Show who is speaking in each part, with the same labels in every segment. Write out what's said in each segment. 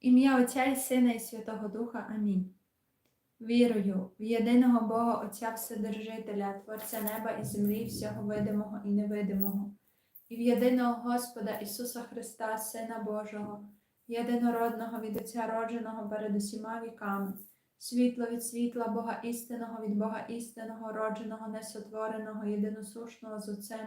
Speaker 1: Ім'я Отця і Сина і Святого Духа. Амінь. Вірую в єдиного Бога Отця Вседержителя, Творця неба і землі, всього видимого і невидимого, і в єдиного Господа Ісуса Христа, Сина Божого, єдинородного від Отця родженого перед усіма віками, світло від світла, Бога істинного від Бога істинного, родженого, несотвореного, єдиносушного з Отцем,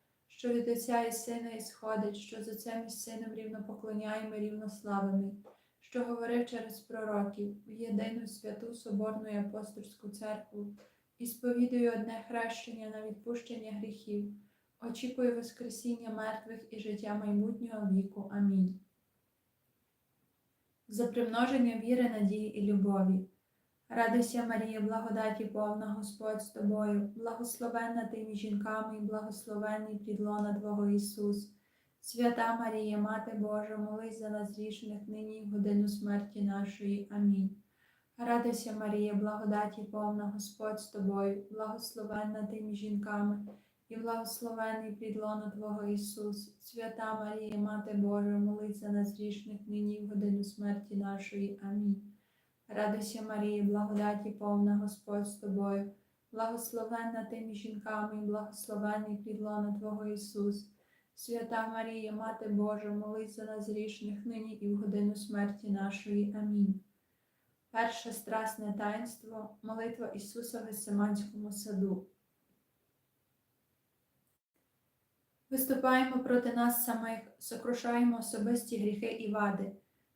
Speaker 1: що від Отця і Сина ісходить, що з Отцем і Сином рівно поклоняємо рівно славимо, що говорив через пророків в єдину святу Соборну і апостольську церкву, і сповідую одне хрещення на відпущення гріхів, очікую Воскресіння мертвих і життя майбутнього віку. Амінь. За примноження віри, надії і любові. Радуйся, Марія, благодаті повна Господь з тобою, благословенна ти між жінками, і благословенний підлона Твого Ісус. Свята Марія, Мати Божа, молись за нас грішних нині і в годину смерті нашої. Амінь. Радуйся, Марія, благодаті повна Господь з тобою, благословенна ти між жінками, і благословенний підлона Твого Ісус. Свята Марія, Мати Божа, молись за нас грішних нині і в годину смерті нашої. Амінь. Радуйся, Марія, благодаті повна Господь з тобою, благословенна ти між жінками, і благословенний підлона Твого Ісус. Свята Марія, Мати Божа, молись за нас грішних нині і в годину смерті нашої. Амінь. Перше страсне таїнство, молитва Ісуса в Гесиманському саду. Виступаємо проти нас самих, сокрушаємо особисті гріхи і вади.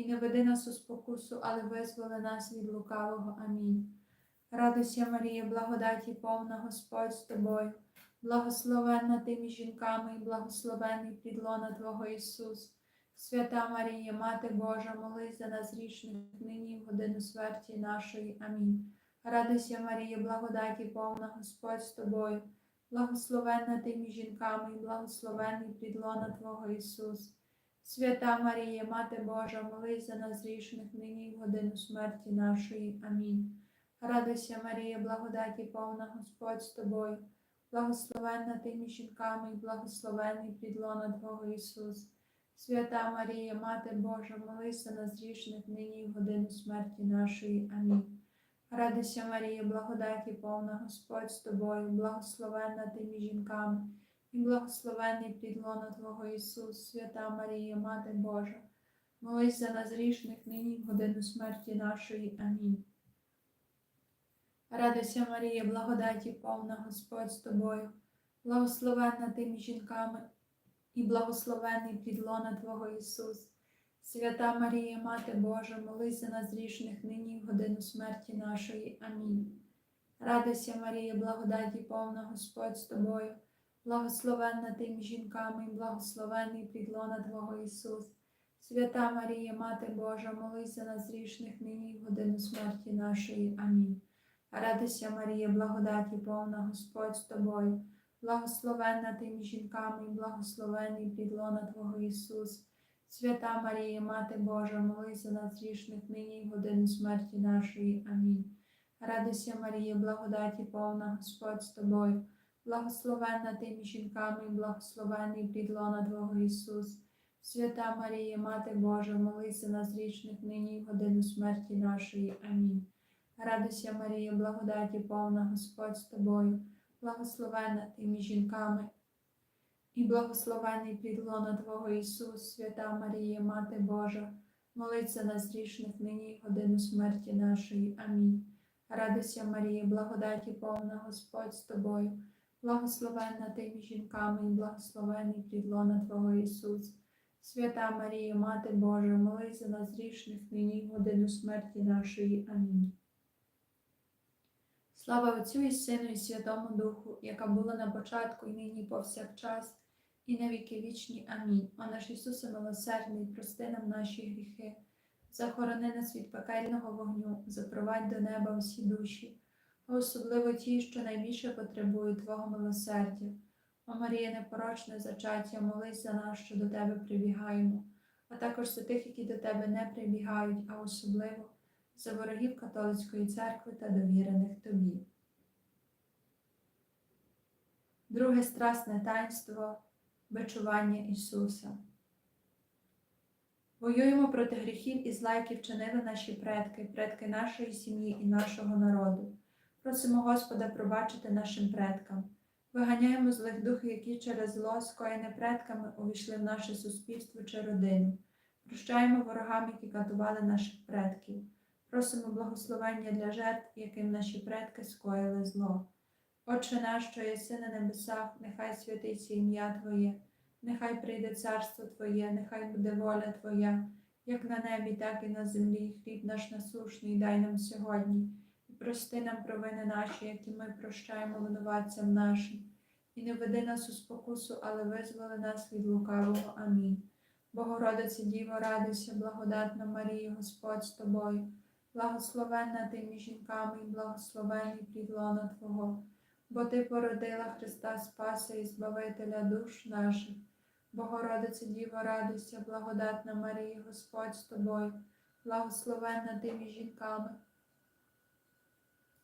Speaker 1: і не веди нас у спокусу, але визволи нас від лукавого. Амінь. Радуйся, Марія, благодаті повна Господь з тобою, благословенна ти між жінками, і благословений підлона Твого Ісус. Свята Марія, Мати Божа, молись за нас грішних нині в годину смерті нашої. Амінь. Радуйся, Марія, благодаті повна Господь з тобою, благословенна ти жінками, і благословений підлона Твого Ісус. Свята Марія, Мати Божа, молись за нас грішних нині в годину смерті нашої. Амінь. Радуйся, Марія, благодаті повна Господь з тобою, благословенна ти між жінками і благословений підлона Твого Ісус. Свята Марія, Мати Божа, молись за нас грішних нині в годину смерті нашої. Амінь. Радуйся, Марія, благодаті повна Господь з тобою, благословенна ти між жінками і благословений підлона Твого Ісус, свята Марія, Мати Божа, молись за нас грішних нині в годину смерті нашої. Амінь. Радуйся, Марія, благодаті повна Господь з тобою, благословенна ти між жінками, і благословений підлона Твого Ісус. Свята Марія, Мати Божа, молись за нас грішних нині в годину смерті нашої. Амінь. Радуйся, Марія, благодаті повна Господь з тобою благословенна ти між жінками, і благословений підлона Твого Ісус. Свята Марія, Мати Божа, молись за нас грішних нині в годину смерті нашої. Амінь. Радуйся, Марія, благодаті повна Господь з тобою, благословенна ти між жінками, і благословений підлона Твого Ісус. Свята Марія, Мати Божа, молись за нас грішних нині в годину смерті нашої. Амінь. Радуйся, Марія, благодаті повна Господь з тобою благословенна ти між жінками, благословений підлона Твого Ісус. Свята Марія, Мати Божа, молися нас грішних нині в годину смерті нашої. Амінь. Радуйся, Марія, благодаті повна Господь з тобою, благословенна ти між жінками, і благословений підлона Твого Ісус, свята Марія, Мати Божа, молись за нас грішних нині і в годину смерті нашої. Амінь. Радуйся, Марія, благодаті повна Господь з тобою, благословенна ти між жінками і благословений плідлона Твого Ісус. Свята Марія, Мати Божа, молись за нас грішних нині в годину смерті нашої. Амінь. Слава Отцю і Сину і Святому Духу, яка була на початку і нині повсякчас, і на віки вічні. Амінь. О наш Ісусе милосердний, прости нам наші гріхи, захорони нас від пекельного вогню, запровадь до неба всі душі, особливо ті, що найбільше потребують Твого милосердя. О Марія, непорочне зачаття, молись за нас, що до Тебе прибігаємо, а також за тих, які до Тебе не прибігають, а особливо за ворогів католицької церкви та довірених Тобі. Друге страсне таїнство бичування Ісуса. Воюємо проти гріхів і зла, які вчинили наші предки, предки нашої сім'ї і нашого народу. Просимо Господа пробачити нашим предкам. Виганяємо злих духів, які через зло, скоєне предками, увійшли в наше суспільство чи родину. Прощаємо ворогам, які катували наших предків. Просимо благословення для жертв, яким наші предки скоїли зло. Отче наш, що єси на небесах, нехай святиться ім'я Твоє, нехай прийде царство Твоє, нехай буде воля Твоя, як на небі, так і на землі. Хліб наш насушний дай нам сьогодні, прости нам провини наші, які ми прощаємо винуватцям нашим. І не веди нас у спокусу, але визволи нас від лукавого. Амінь. Богородице Діво, радуйся, благодатна Марія, Господь з тобою, благословенна ти між жінками і благословений плід лона Твого бо Ти породила Христа Спаса і Збавителя душ наших. Богородице Діво, радуйся, благодатна Марія, Господь з тобою, благословенна ти між жінками,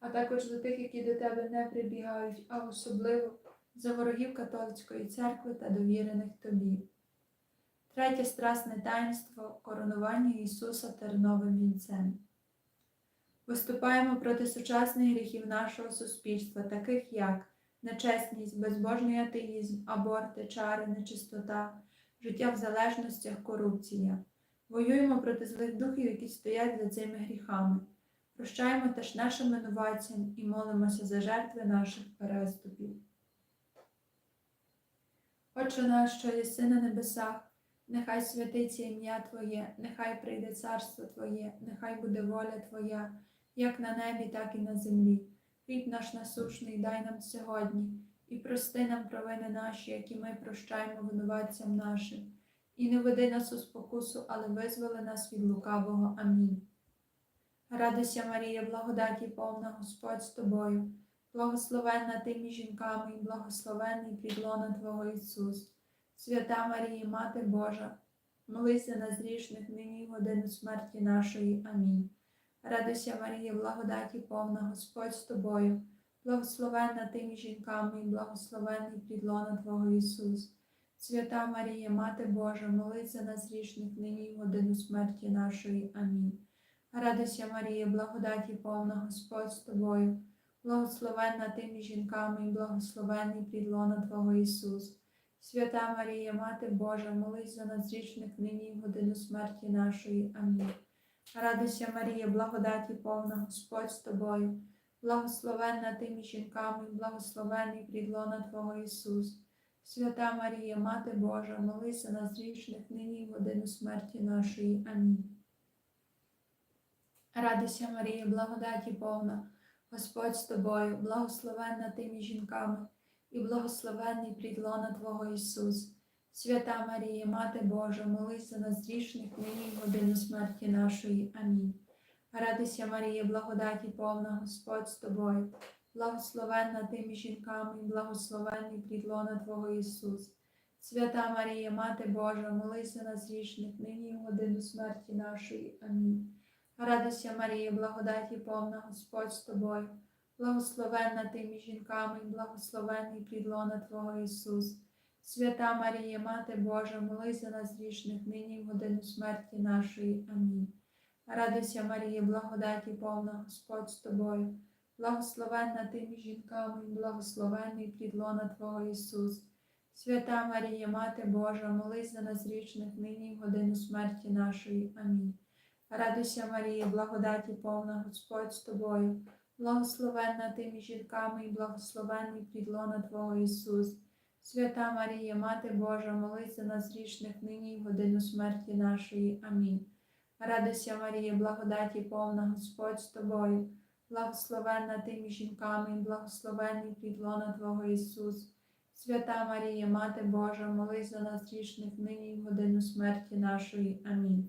Speaker 1: а також за тих, які до Тебе не прибігають, а особливо за ворогів католицької церкви та довірених Тобі. Третє страсне таїнство коронування Ісуса терновим вінцем. Виступаємо проти сучасних гріхів нашого суспільства, таких як нечесність, безбожний атеїзм, аборти, чари, нечистота, життя в залежностях, корупція. Воюємо проти злих духів, які стоять за цими гріхами. Прощаємо теж нашим винуватцям і молимося за жертви наших переступів. Отче наш, що єси на небесах, нехай святиться ім'я Твоє, нехай прийде царство Твоє, нехай буде воля Твоя, як на небі, так і на землі. Хліб наш насущний дай нам сьогодні, і прости нам провини наші, які ми прощаємо винуватцям нашим. І не веди нас у спокусу, але визволи нас від лукавого. Амінь. Радуйся, Марія, благодаті повна Господь з тобою, благословенна ти між жінками, і благословенний підлона Твого Ісус. Свята Марія, Мати Божа, молись за нас грішних нині годину смерті нашої. Амінь. Радуйся, Марія, благодаті повна Господь з тобою, благословенна ти між жінками, і благословенний підлона Твого Ісус. Свята Марія, Мати Божа, молись за нас грішних нині годину смерті нашої. Амінь. Радуйся, Марія, благодаті повна Господь з тобою, благословенна ти між жінками, і благословенний підлона Твого Ісус. Свята Марія, Мати Божа, молись за нас грішних нині й в годину смерті нашої. Амінь. Радуйся, Марія, благодаті повна Господь з тобою, благословенна ти між жінками, і благословенний підлона Твого Ісус. Свята Марія, Мати Божа, молись за нас грішних нині й в годину смерті нашої. Амінь. Радуйся, Марія, благодаті повна, Господь з тобою, благословенна ти між жінками, і благословенний плідлона Твого Ісус. Свята Марія, Мати Божа, молись за нас грішних нині в годину смерті нашої. Амінь. Радуйся, Марія, благодаті повна, Господь з тобою, благословенна ти між жінками, і благословенний плідлона Твого Ісус. Свята Марія, Мати Божа, молись за нас грішних нині в годину смерті нашої. Амінь. Радуйся, Марія, благодаті повна Господь з тобою, благословенна ти між жінками, і благословенний плідлона Твого Ісус. Свята Марія, Мати Божа, молись за нас грішних нині в годину смерті нашої. Амінь. Радуйся, Марія, благодаті повна Господь з тобою, благословенна ти між жінками, і благословенний плідлона Твого Ісус. Свята Марія, Мати Божа, молись за нас грішних нині в годину смерті нашої. Амінь. Радуйся, Марія, благодаті повна Господь з тобою, благословенна ти між жінками, і благословенний підлона Твого Ісус. Свята Марія, Мати Божа, молись за нас грішних нині й в годину смерті нашої. Амінь. Радуйся, Марія, благодаті повна Господь з тобою, благословенна ти між жінками, і благословенний підлона Твого Ісус. Свята Марія, Мати Божа, молись за нас грішних нині й в годину смерті нашої. Амінь.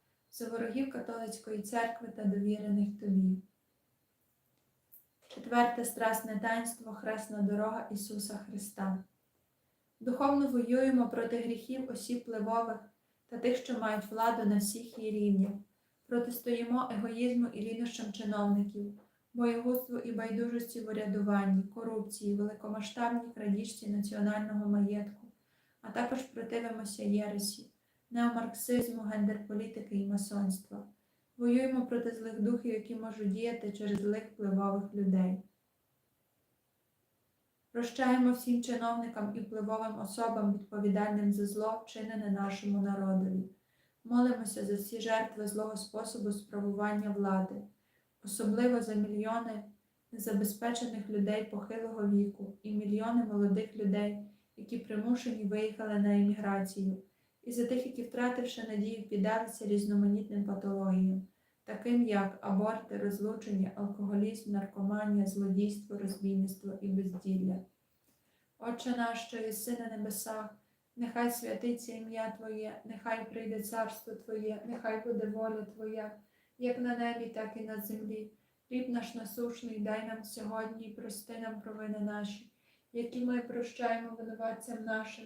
Speaker 1: за ворогів католицької церкви та довірених тобі. Четверте страсне таїнство Хресна дорога Ісуса Христа. Духовно воюємо проти гріхів осіб впливових та тих, що мають владу на всіх її рівнях. Протистоїмо егоїзму і лінощам чиновників, боєгузтву і байдужості в урядуванні, корупції, великомасштабній крадіжці національного маєтку, а також противимося єресі неомарксизму, гендерполітики і масонства. Воюємо проти злих духів, які можуть діяти через злих впливових людей. Прощаємо всім чиновникам і впливовим особам, відповідальним за зло, вчинене нашому народові. Молимося за всі жертви злого способу справування влади, особливо за мільйони незабезпечених людей похилого віку і мільйони молодих людей, які примушені виїхали на еміграцію і за тих, які, втративши надію, піддалися різноманітним патологіям, таким як аборти, розлучення, алкоголізм, наркоманія, злодійство, розбійництво і безділля. Отче наш, що єси на небесах, нехай святиться ім'я Твоє, нехай прийде царство Твоє, нехай буде воля Твоя, як на небі, так і на землі. Хліб наш насушний дай нам сьогодні і прости нам провини наші, які ми прощаємо винуватцям нашим.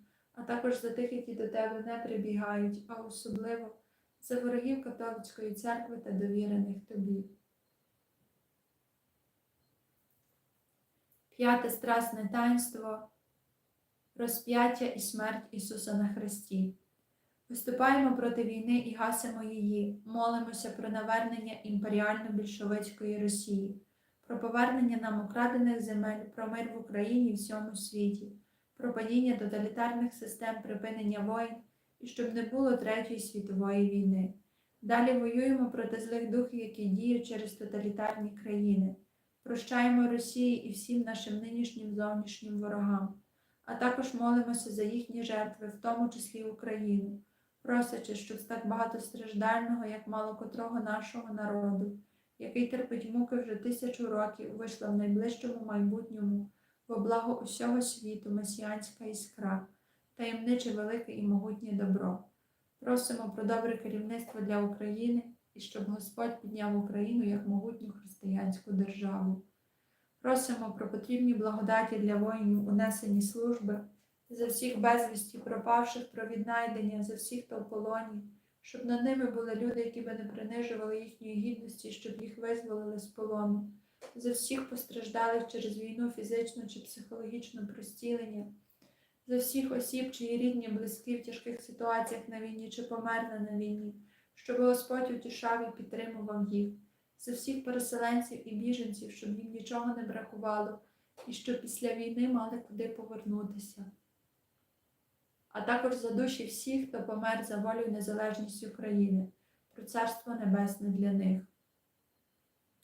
Speaker 1: а також за тих, які до Тебе не прибігають, а особливо за ворогів католицької церкви та довірених тобі. П'яте страсне таїнство розп'яття і смерть Ісуса на Христі. Виступаємо проти війни і гасимо її, молимося про навернення імперіально-більшовицької Росії, про повернення нам украдених земель, про мир в Україні і всьому світі, про падіння тоталітарних систем припинення воїн і щоб не було Третьої світової війни. Далі воюємо проти злих духів, які діють через тоталітарні країни. Прощаємо Росії і всім нашим нинішнім зовнішнім ворогам, а також молимося за їхні жертви, в тому числі Україну, просячи, щоб з так багатостраждального, як мало котрого нашого народу, який терпить муки вже тисячу років, вийшла в найближчому майбутньому во благо усього світу месіанська іскра таємниче велике і могутнє добро. Просимо про добре керівництво для України і щоб Господь підняв Україну як могутню християнську державу. Просимо про потрібні благодаті для воїнів унесені служби, за всіх безвісті, пропавших про віднайдення, за всіх, хто в полоні, щоб над ними були люди, які би не принижували їхньої гідності, щоб їх визволили з полону, за всіх постраждалих через війну фізично чи психологічно простілення за всіх осіб, чиї рідні, близькі в тяжких ситуаціях на війні чи померли на війні, щоб Господь утішав і підтримував їх, за всіх переселенців і біженців, щоб їм нічого не бракувало, і щоб після війни мали куди повернутися. А також за душі всіх, хто помер за волю і незалежність України, про царство небесне для них.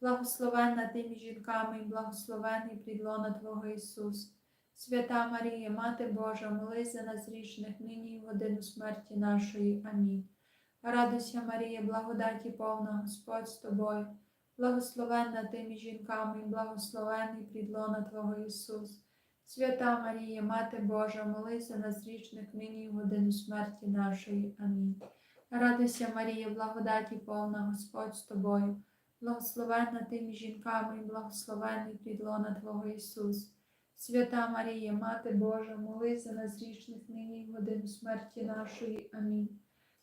Speaker 1: благословенна ти між жінками, і благословений плід лона Твого Ісус. Свята Марія, Мати Божа, молись за нас грішних нині і годину смерті нашої. Амінь. Радуйся, Марія, благодаті повна, Господь з тобою, благословенна ти між жінками, і благословенний підлона Твого Ісус. Свята Марія, Мати Божа, молися за нас грішних нині і в годину смерті нашої. Амінь. Радуйся, Марія, благодаті повна, Господь з тобою, благословенна ти між жінками, і благословенний підлона Твого Ісус. Свята Марія, Мати Божа, молись за нас грішних нині в годину смерті нашої. Амінь.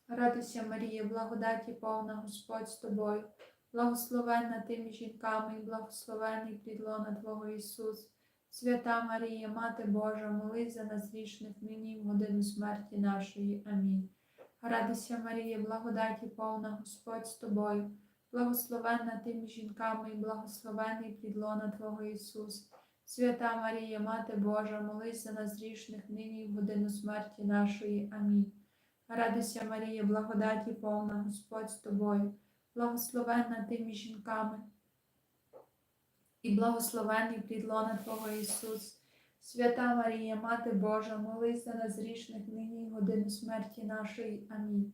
Speaker 1: Радуйся, Марія, благодаті повна, Господь з тобою, благословенна ти між жінками, і благословенний підлона Твого Ісус. Свята Марія, Мати Божа, молись за нас грішних нині в годину смерті нашої. Амінь. Радуйся, Марія, благодаті повна, Господь з тобою, благословенна ти між жінками, і благословенний підлона Твого Ісус. Свята Марія, Мати Божа, молись за нас грішних нині і в годину смерті нашої. Амінь. Радуйся, Марія, благодаті повна, Господь з тобою, благословенна ти між жінками, і благословенний підлона Твого Ісус. Свята Марія, Мати Божа, молись за нас грішних нині і в годину смерті нашої. Амінь.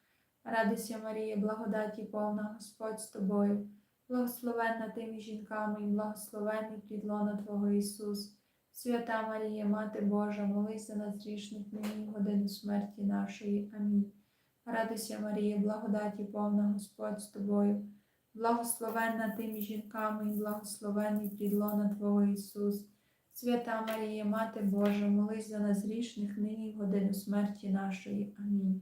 Speaker 1: Радуйся, Марія, благодаті повна, Господь з тобою, благословенна ти між жінками, і благословенний підлона Твого Ісус. Свята Марія, Мати Божа, молись за нас грішних нині в годину смерті нашої. Амінь. Радуйся, Марія, благодаті повна, Господь з тобою, благословенна ти між жінками, і благословенний підлона Твого Ісус. Свята Марія, Мати Божа, молись за нас грішних нині в годину смерті нашої. Амінь.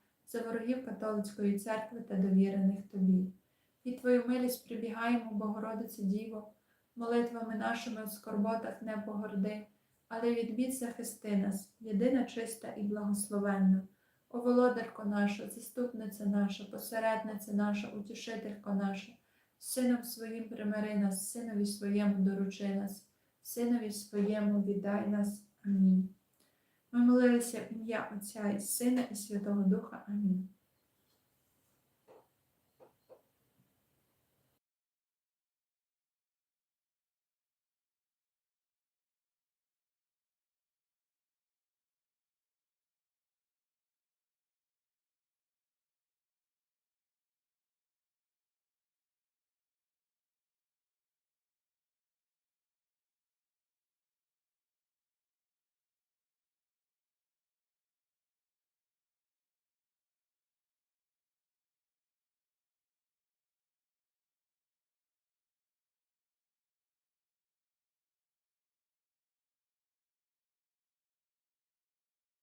Speaker 1: за ворогів католицької церкви та довірених Тобі. І Твою милість прибігаємо, Богородице Діво, молитвами нашими в скорботах не погорди, але від бід захисти нас, єдина чиста і благословенна. О володарко наша, заступниця наша, посередниця наша, утішителько наша, сином своїм примири нас, синові своєму доручи нас, синові своєму віддай нас. Амінь. Ми молилися ім'я Отця і Сина і Святого Духа. Амінь.